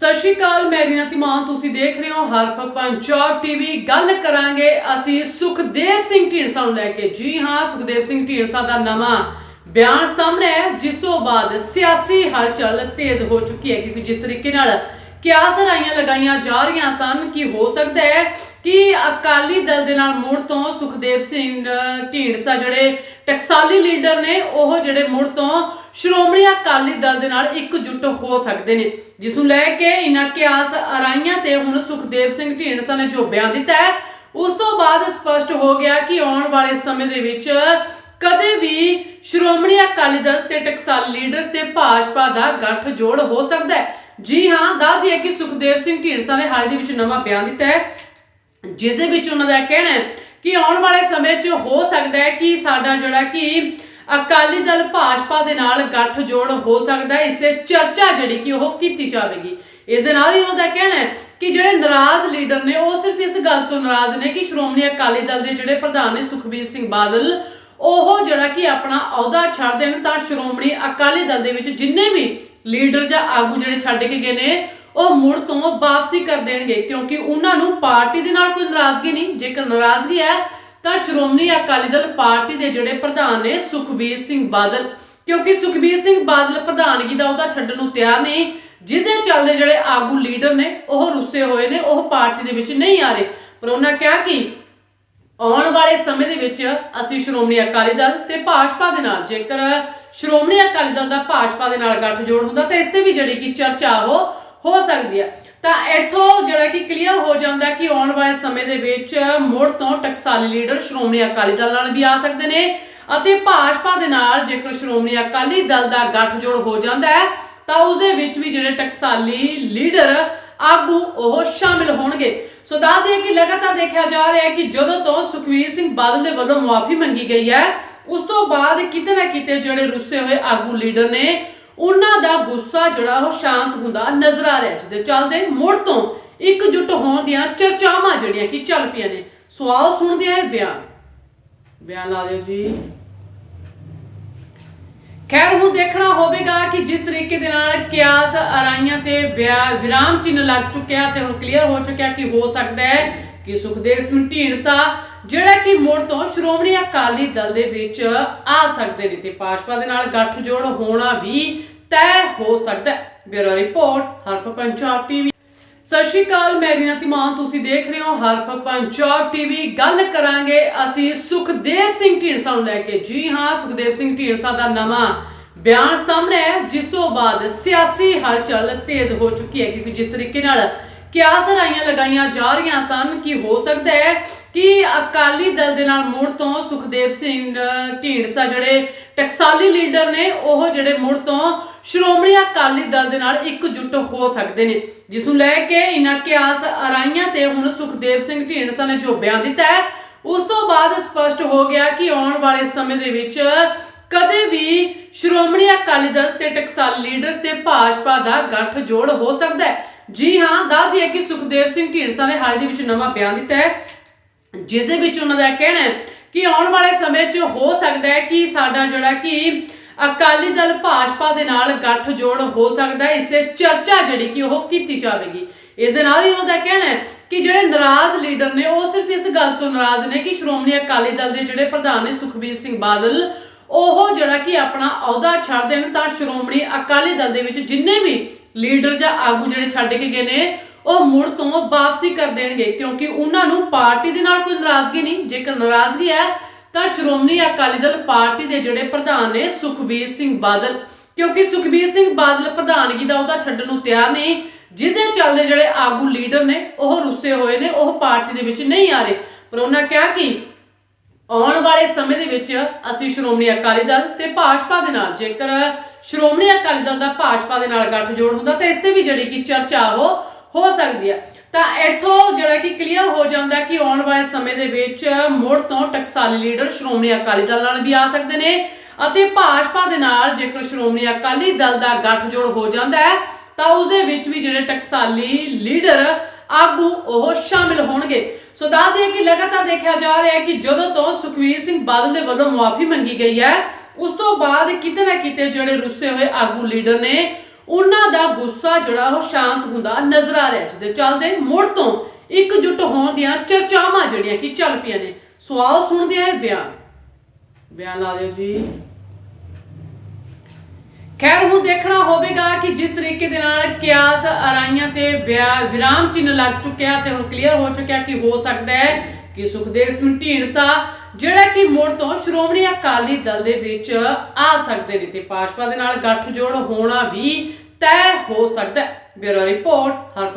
ਸਤਿ ਸ਼੍ਰੀ ਅਕਾਲ, ਮੈਂ ਰੀਨਾ ਤਿਮਾਨ ਤੁਸੀਂ ਦੇਖ ਰਹੇ ਹੋ ਹਰਫ ਪੰਜਾਬ ਟੀਵੀ। ਗੱਲ ਕਰਾਂਗੇ ਅਸੀਂ ਸੁਖਦੇਵ ਸਿੰਘ ਢੀਂਡਸਾ ਨੂੰ ਲੈ ਕੇ। ਜੀ ਹਾਂ, ਸੁਖਦੇਵ ਸਿੰਘ ਢੀਂਡਸਾ ਦਾ ਨਵਾਂ ਬਿਆਨ ਸਾਹਮਣੇ ਹੈ ਜਿਸ ਤੋਂ ਬਾਅਦ ਸਿਆਸੀ ਹਲਚਲ ਤੇਜ਼ ਹੋ ਚੁੱਕੀ ਹੈ, ਕਿਉਂਕਿ ਜਿਸ ਤਰੀਕੇ ਨਾਲ ਕਿਆਸ ਰਾਈਆਂ ਲਗਾਈਆਂ ਜਾ ਰਹੀਆਂ ਸਨ, ਕਿ ਹੋ ਸਕਦਾ ਹੈ ਕਿ ਅਕਾਲੀ ਦਲ ਦੇ ਨਾਲ ਮੁੜ ਤੋਂ ਸੁਖਦੇਵ ਸਿੰਘ ਢੀਂਡਸਾ ਜਿਹੜੇ ਟਕਸਾਲੀ ਲੀਡਰ ਨੇ, ਉਹ ਜਿਹੜੇ ਮੁੜ ਤੋਂ ਸ਼੍ਰੋਮਣੀ ਅਕਾਲੀ ਦਲ ਦੇ ਨਾਲ ਇਕਜੁੱਟ ਹੋ ਸਕਦੇ ਨੇ। ਜਿਸ ਨੂੰ ਲੈ ਕੇ ਇਨ੍ਹਾਂ ਕਿਆਸ ਅਰਾਈਆਂ ਤੇ ਹੁਣ ਸੁਖਦੇਵ ਸਿੰਘ ਢੀਂਡਸਾ ਨੇ ਜੋ ਬਿਆਨ ਦਿੱਤਾ ਹੈ। ਉਸ ਤੋਂ ਬਾਅਦ ਸਪਸ਼ਟ ਹੋ ਗਿਆ ਕਿ ਆਉਣ ਵਾਲੇ ਸਮੇਂ ਦੇ ਵਿੱਚ ਕਦੇ ਵੀ ਸ਼੍ਰੋਮਣੀ ਅਕਾਲੀ ਦਲ ਤੇ ਟਕਸਾਲੀ ਲੀਡਰ ਤੇ ਭਾਜਪਾ ਦਾ ਗੱਠ ਜੋੜ ਹੋ ਸਕਦਾ ਹੈ। ਜੀ ਹਾਂ, ਦੱਸ ਦਈਏ ਕਿ ਸੁਖਦੇਵ ਸਿੰਘ ਢੀਂਡਸਾ ਨੇ ਹਾਲ ਹੀ ਵਿੱਚ ਨਵਾਂ ਬਿਆਨ ਦਿੱਤਾ ਹੈ। ਜਿਸ ਦੇ ਵਿੱਚ ਉਹਨਾਂ ਦਾ ਕਹਿਣਾ ਹੈ ਕਿ ਆਉਣ ਵਾਲੇ ਸਮੇਂ 'ਚ ਹੋ ਸਕਦਾ ਹੈ ਕਿ ਸਾਡਾ ਜਿਹੜਾ ਕਿ ਅਕਾਲੀ ਦਲ ਭਾਜਪਾ ਦੇ ਨਾਲ ਗੱਠ ਜੋੜ ਹੋ ਸਕਦਾ ਹੈ ਇਸ ਤੇ ਚਰਚਾ ਜਿਹੜੀ ਕਿ ਉਹ ਕੀਤੀ ਜਾਵੇਗੀ। ਇਸ ਦੇ ਨਾਲ ਹੀ ਉਹਨਾਂ ਦਾ ਕਹਿਣਾ ਹੈ ਕਿ ਜਿਹੜੇ ਨਾਰਾਜ਼ ਲੀਡਰ ਨੇ, ਉਹ ਸਿਰਫ ਇਸ ਗੱਲ ਤੋਂ ਨਾਰਾਜ਼ ਨੇ ਕਿ ਸ਼੍ਰੋਮਣੀ ਅਕਾਲੀ ਦਲ ਦੇ ਜਿਹੜੇ ਪ੍ਰਧਾਨ ਨੇ ਸੁਖਬੀਰ ਸਿੰਘ ਬਾਦਲ, ਉਹ ਜਿਹੜਾ ਕਿ ਆਪਣਾ ਅਹੁਦਾ ਛੱਡ ਦੇਣ ਤਾਂ ਸ਼੍ਰੋਮਣੀ ਅਕਾਲੀ ਦਲ ਦੇ ਵਿੱਚ ਜਿੰਨੇ ਵੀ ਲੀਡਰ ਜਾਂ ਆਗੂ ਜਿਹੜੇ ਛੱਡ ਕੇ ਗਏ ਨੇ ਉਹ ਮੁੜ ਤੋਂ ਵਾਪਸੀ ਕਰ ਦੇਣਗੇ, ਕਿਉਂਕਿ ਉਹਨਾਂ ਨੂੰ ਪਾਰਟੀ ਦੇ ਨਾਲ ਕੋਈ ਨਾਰਾਜ਼ਗੀ ਨਹੀਂ। ਜੇਕਰ ਨਾਰਾਜ਼ਗੀ ਹੈ, ਤਾਂ ਸ਼੍ਰੋਮਣੀ ਅਕਾਲੀ ਦਲ ਪਾਰਟੀ ਦੇ ਜਿਹੜੇ ਪ੍ਰਧਾਨ ਨੇ, ਸੁਖਬੀਰ ਸਿੰਘ ਬਾਦਲ। ਕਿਉਂਕਿ ਸੁਖਬੀਰ ਸਿੰਘ ਬਾਦਲ ਪ੍ਰਧਾਨਗੀ ਦਾ ਉਹਦਾ ਛੱਡਣ ਨੂੰ ਤਿਆਰ ਨਹੀਂ। ਜਿਹਦੇ ਚੱਲਦੇ ਜਿਹੜੇ ਆਗੂ ਲੀਡਰ ਨੇ, ਉਹ ਰੁੱਸੇ ਹੋਏ ਨੇ, ਉਹ ਪਾਰਟੀ ਦੇ ਵਿੱਚ ਨਹੀਂ ਆ ਰਹੇ। ਪਰ ਉਹਨਾਂ ਕਿਹਾ ਕਿ ਆਉਣ ਵਾਲੇ ਸਮੇਂ ਦੇ ਵਿੱਚ ਅਸੀਂ ਸ਼੍ਰੋਮਣੀ ਅਕਾਲੀ ਦਲ ਤੇ ਭਾਜਪਾ ਦੇ ਨਾਲ, ਜੇਕਰ ਸ਼੍ਰੋਮਣੀ ਅਕਾਲੀ ਦਲ ਦਾ ਭਾਜਪਾ ਦੇ ਨਾਲ ਗੱਠਜੋੜ ਹੁੰਦਾ, ਤਾਂ ਇਸ ਤੇ ਵੀ ਜਿਹੜੀ ਕਿ ਚਰਚਾ ਉਹ ਹੋ ਸਕਦੀ ਹੈ। ਤਾਂ ਇੱਥੋਂ ਜਿਹੜਾ ਕਿ ਕਲੀਅਰ ਹੋ ਜਾਂਦਾ ਕਿ ਆਉਣ ਵਾਲੇ ਸਮੇਂ ਦੇ ਵਿੱਚ ਮੁੜ ਤੋਂ ਟਕਸਾਲੀ ਲੀਡਰ ਸ਼੍ਰੋਮਣੀ ਅਕਾਲੀ ਦਲ ਨਾਲ ਵੀ ਆ ਸਕਦੇ ਨੇ ਅਤੇ ਭਾਜਪਾ ਦੇ ਨਾਲ ਜੇਕਰ ਸ਼੍ਰੋਮਣੀ ਅਕਾਲੀ ਦਲ ਦਾ ਗੱਠਜੋੜ ਹੋ ਜਾਂਦਾ ਹੈ, ਤਾਂ ਉਸ ਦੇ ਵਿੱਚ ਵੀ ਜਿਹੜੇ ਟਕਸਾਲੀ ਲੀਡਰ ਆਗੂ ਉਹ ਸ਼ਾਮਿਲ ਹੋਣਗੇ। ਸੋ ਦੱਸ ਦਈਏ ਕਿ ਲਗਾਤਾਰ ਦੇਖਿਆ ਜਾ ਰਿਹਾ ਹੈ ਕਿ ਜਦੋਂ ਤੋਂ ਸੁਖਵੀਰ ਸਿੰਘ ਬਾਦਲ ਦੇ ਵੱਲੋਂ ਮੁਆਫੀ ਮੰਗੀ ਗਈ ਹੈ, ਉਸ ਤੋਂ ਬਾਅਦ ਕਿਤੇ ਨਾ ਕਿਤੇ ਜਿਹੜੇ ਰੁੱਸੇ ਹੋਏ ਆਗੂ ਲੀਡਰ ਨੇ ਉਹਨਾਂ ਦਾ ਗੁੱਸਾ ਜਿਹੜਾ ਉਹ ਸ਼ਾਂਤ ਹੁੰਦਾ ਨਜ਼ਰ ਆ ਰਿਹਾ ਜਿਹਦੇ ਚੱਲਦੇ ਮੁੜ ਤੋਂ ਇਕਜੁੱਟ ਹੋਣ ਦੀਆਂ ਚਰਚਾਵਾਂ ਜਿਹੜੀਆਂ ਕਿ ਚੱਲ ਪਈਆਂ ਨੇ। ਸੋ ਸੁਣਦੇ ਹਾਂ ਬਿਆਨ। ਬਿਆਨ ਲਾ ਦਿਓ ਜੀ। ਖੈਰ, ਹੁਣ ਦੇਖਣਾ ਹੋਵੇਗਾ ਕਿ ਜਿਸ ਤਰੀਕੇ ਦੇ ਨਾਲ ਕਿਆਸ ਅਰਾਈਆਂ ਤੇ ਵਿਆ- ਵਿਰਾਮ ਚਿੰਨ੍ਹ ਲੱਗ ਚੁੱਕਿਆ ਤੇ ਹੁਣ ਕਲੀਅਰ ਹੋ ਚੁੱਕਿਆ ਕਿ ਹੋ ਸਕਦਾ ਹੈ ਕਿ ਸੁਖਦੇਵ ਸਿੰਘ ਢੀਂਡਸਾ ਜਿਹੜਾ ਕਿ ਮੁੜ ਤੋਂ ਸ਼੍ਰੋਮਣੀ ਅਕਾਲੀ ਦਲ ਦੇ ਵਿੱਚ ਆ ਸਕਦੇ ਨੇ ਤੇ ਭਾਜਪਾ ਦੇ ਨਾਲ ਗੱਠਜੋੜ ਹੋਣਾ ਵੀ ਤੈਅ ਹੋ ਸਕਦਾ। ਹੈ bureau report, Haraf Punjab TV. ਸਤਿ ਸ਼੍ਰੀ ਅਕਾਲ, ਮੈਂ ਰੀਨਾ ਤਿਮਾਨ ਤੁਸੀਂ ਦੇਖ ਰਹੇ ਹੋ ਹਰਫ ਪੰਜਾਬ ਟੀਵੀ। ਗੱਲ ਕਰਾਂਗੇ ਅਸੀਂ ਸੁਖਦੇਵ ਸਿੰਘ ਢੀਂਡਸਾ ਨੂੰ ਲੈ ਕੇ। ਜੀ ਹਾਂ, ਸੁਖਦੇਵ ਸਿੰਘ ਢੀਂਡਸਾ ਦਾ ਨਵਾਂ ਬਿਆਨ ਸਾਹਮਣੇ ਹੈ ਜਿਸ ਤੋਂ ਬਾਅਦ ਸਿਆਸੀ ਹਲਚਲ ਤੇਜ਼ ਹੋ ਚੁੱਕੀ ਹੈ, ਕਿਉਂਕਿ ਜਿਸ ਤਰੀਕੇ ਨਾਲ ਕਿਆਸ ਰਾਈਆਂ ਲਗਾਈਆਂ ਜਾ ਰਹੀਆਂ ਸਨ, ਕਿ ਹੋ ਸਕਦਾ ਹੈ ਕਿ ਅਕਾਲੀ ਦਲ ਦੇ ਨਾਲ ਮੁੜ ਤੋਂ ਸੁਖਦੇਵ ਸਿੰਘ ਢੀਂਡਸਾ ਜਿਹੜੇ ਟਕਸਾਲੀ ਲੀਡਰ ਨੇ, ਉਹ ਜਿਹੜੇ ਮੁੜ ਤੋਂ ਸ਼੍ਰੋਮਣੀ ਅਕਾਲੀ ਦਲ ਦੇ ਨਾਲ ਇਕਜੁੱਟ ਹੋ ਸਕਦੇ ਨੇ। ਜਿਸ ਨੂੰ ਲੈ ਕੇ ਇਨ੍ਹਾਂ ਕਿਆਸ ਅਰਾਈਆਂ ਤੇ ਹੁਣ ਸੁਖਦੇਵ ਸਿੰਘ ਢੀਂਡਸਾ ਨੇ ਜੋ ਬਿਆਨ ਦਿੱਤਾ ਹੈ। ਉਸ ਤੋਂ ਬਾਅਦ ਸਪਸ਼ਟ ਹੋ ਗਿਆ ਕਿ ਆਉਣ ਵਾਲੇ ਸਮੇਂ ਦੇ ਵਿੱਚ ਕਦੇ ਵੀ ਸ਼੍ਰੋਮਣੀ ਅਕਾਲੀ ਦਲ ਤੇ ਟਕਸਾਲੀ ਲੀਡਰ ਤੇ ਭਾਜਪਾ ਦਾ ਗੱਠ ਜੋੜ ਹੋ ਸਕਦਾ ਹੈ। ਜੀ ਹਾਂ, ਦੱਸ ਦਈਏ ਕਿ ਸੁਖਦੇਵ ਸਿੰਘ ਢੀਂਡਸਾ ਨੇ ਹਾਲ ਹੀ ਵਿੱਚ ਨਵਾਂ ਬਿਆਨ ਦਿੱਤਾ ਹੈ। ਜਿਸ ਦੇ ਵਿੱਚ ਉਹਨਾਂ ਦਾ ਕਹਿਣਾ ਹੈ ਕਿ ਆਉਣ ਵਾਲੇ ਸਮੇਂ 'ਚ ਹੋ ਸਕਦਾ ਹੈ ਕਿ ਸਾਡਾ ਜਿਹੜਾ ਕਿ ਅਕਾਲੀ ਦਲ ਭਾਜਪਾ ਦੇ ਨਾਲ ਗੱਠ ਜੋੜ ਹੋ ਸਕਦਾ ਹੈ ਇਸ ਤੇ ਚਰਚਾ ਜਿਹੜੀ ਕਿ ਉਹ ਕੀਤੀ ਜਾਵੇਗੀ। ਇਸ ਦੇ ਨਾਲ ਹੀ ਉਹਨਾਂ ਦਾ ਕਹਿਣਾ ਹੈ ਕਿ ਜਿਹੜੇ ਨਾਰਾਜ਼ ਲੀਡਰ ਨੇ, ਉਹ ਸਿਰਫ ਇਸ ਗੱਲ ਤੋਂ ਨਾਰਾਜ਼ ਨੇ ਕਿ ਸ਼੍ਰੋਮਣੀ ਅਕਾਲੀ ਦਲ ਦੇ ਜਿਹੜੇ ਪ੍ਰਧਾਨ ਨੇ ਸੁਖਬੀਰ ਸਿੰਘ ਬਾਦਲ, ਉਹ ਜਿਹੜਾ ਕਿ ਆਪਣਾ ਅਹੁਦਾ ਛੱਡ ਦੇਣ ਤਾਂ ਸ਼੍ਰੋਮਣੀ ਅਕਾਲੀ ਦਲ ਦੇ ਵਿੱਚ ਜਿੰਨੇ ਵੀ ਲੀਡਰ ਜਾਂ ਆਗੂ ਜਿਹੜੇ ਛੱਡ ਕੇ ਗਏ ਨੇ ਉਹ ਮੁੜ ਤੋਂ ਵਾਪਸੀ ਕਰ ਦੇਣਗੇ, ਕਿਉਂਕਿ ਉਹਨਾਂ ਨੂੰ ਪਾਰਟੀ ਦੇ ਨਾਲ ਕੋਈ ਨਾਰਾਜ਼ਗੀ ਨਹੀਂ। ਜੇਕਰ ਨਾਰਾਜ਼ਗੀ ਹੈ, ਤਾਂ ਸ਼੍ਰੋਮਣੀ ਅਕਾਲੀ ਦਲ ਪਾਰਟੀ ਦੇ ਜਿਹੜੇ ਪ੍ਰਧਾਨ ਨੇ, ਸੁਖਬੀਰ ਸਿੰਘ ਬਾਦਲ। ਕਿਉਂਕਿ ਸੁਖਬੀਰ ਸਿੰਘ ਬਾਦਲ ਪ੍ਰਧਾਨਗੀ ਦਾ ਉਹਦਾ ਛੱਡਣ ਨੂੰ ਤਿਆਰ ਨਹੀਂ। ਜਿਹਦੇ ਚੱਲਦੇ ਜਿਹੜੇ ਆਗੂ ਲੀਡਰ ਨੇ, ਉਹ ਰੁੱਸੇ ਹੋਏ ਨੇ, ਉਹ ਪਾਰਟੀ ਦੇ ਵਿੱਚ ਨਹੀਂ ਆ ਰਹੇ। ਪਰ ਉਹਨਾਂ ਕਿਹਾ ਕਿ ਆਉਣ ਵਾਲੇ ਸਮੇਂ ਦੇ ਵਿੱਚ ਅਸੀਂ ਸ਼੍ਰੋਮਣੀ ਅਕਾਲੀ ਦਲ ਤੇ ਭਾਜਪਾ ਦੇ ਨਾਲ, ਜੇਕਰ ਸ਼੍ਰੋਮਣੀ ਅਕਾਲੀ ਦਲ ਦਾ ਭਾਜਪਾ ਦੇ ਨਾਲ ਗੱਠਜੋੜ ਹੁੰਦਾ, ਤਾਂ ਇਸ ਤੇ ਵੀ ਜਿਹੜੀ ਕਿ ਚਰਚਾ ਉਹ ਹੋ ਸਕਦੀ ਹੈ। ਤਾਂ ਇੱਥੋਂ ਜਿਹੜਾ ਕਿ ਕਲੀਅਰ ਹੋ ਜਾਂਦਾ ਕਿ ਆਉਣ ਵਾਲੇ ਸਮੇਂ ਦੇ ਵਿੱਚ ਮੁੜ ਤੋਂ ਟਕਸਾਲੀ ਲੀਡਰ ਸ਼੍ਰੋਮਣੀ ਅਕਾਲੀ ਦਲ ਨਾਲ ਵੀ ਆ ਸਕਦੇ ਨੇ ਅਤੇ ਭਾਜਪਾ ਦੇ ਨਾਲ ਜੇਕਰ ਸ਼੍ਰੋਮਣੀ ਅਕਾਲੀ ਦਲ ਦਾ ਗੱਠਜੋੜ ਹੋ ਜਾਂਦਾ ਹੈ, ਤਾਂ ਉਸ ਦੇ ਵਿੱਚ ਵੀ ਜਿਹੜੇ ਟਕਸਾਲੀ ਲੀਡਰ ਆਗੂ ਉਹ ਸ਼ਾਮਿਲ ਹੋਣਗੇ। ਸੋ ਦੱਸ ਦਈਏ ਕਿ ਲਗਾਤਾਰ ਦੇਖਿਆ ਜਾ ਰਿਹਾ ਹੈ ਕਿ ਜਦੋਂ ਤੋਂ ਸੁਖਵੀਰ ਸਿੰਘ ਬਾਦਲ ਦੇ ਵੱਲੋਂ ਮੁਆਫੀ ਮੰਗੀ ਗਈ ਹੈ, ਉਸ ਤੋਂ ਬਾਅਦ ਕਿਤੇ ਨਾ ਕਿਤੇ ਜਿਹੜੇ ਰੁੱਸੇ ਹੋਏ ਆਗੂ ਲੀਡਰ ਨੇ ਉਹਨਾਂ ਦਾ ਗੁੱਸਾ ਜਿਹੜਾ ਉਹ ਸ਼ਾਂਤ ਹੁੰਦਾ ਨਜ਼ਰ ਆ ਰਿਹਾ ਜਿਹਦੇ ਚੱਲਦੇ ਮੁੜ ਤੋਂ ਇਕਜੁੱਟ ਹੋਣ ਦੀਆਂ ਚਰਚਾਵਾਂ ਜਿਹੜੀਆਂ ਕਿ ਚੱਲ ਪਈਆਂ ਨੇ। ਸੋ ਸੁਣਦੇ ਹਾਂ ਬਿਆਨ। ਬਿਆਨ ਲਾ ਦਿਓ ਜੀ। ਖੈਰ, ਹੁਣ ਦੇਖਣਾ ਹੋਵੇਗਾ ਕਿ ਜਿਸ ਤਰੀਕੇ ਦੇ ਨਾਲ ਕਿਆਸ ਅਰਾਈਆਂ ਤੇ ਵਿਆ- ਵਿਰਾਮ ਚਿੰਨ੍ਹ ਲੱਗ ਚੁੱਕਿਆ ਤੇ ਹੁਣ ਕਲੀਅਰ ਹੋ ਚੁੱਕਿਆ ਕਿ ਹੋ ਸਕਦਾ ਹੈ ਕਿ ਸੁਖਦੇਵ ਸਿੰਘ ਢੀਂਡਸਾ ਜਿਹੜਾ ਕਿ ਮੁੜ ਤੋਂ ਸ਼੍ਰੋਮਣੀ ਅਕਾਲੀ ਦਲ ਦੇ ਵਿੱਚ ਆ ਸਕਦੇ ਨੇ ਤੇ ਭਾਜਪਾ ਦੇ ਨਾਲ ਗੱਠਜੋੜ ਹੋਣਾ ਵੀ ਤੈਅ ਹੋ ਸਕਦਾ ਹੈ। Bureau report ਹਰਪ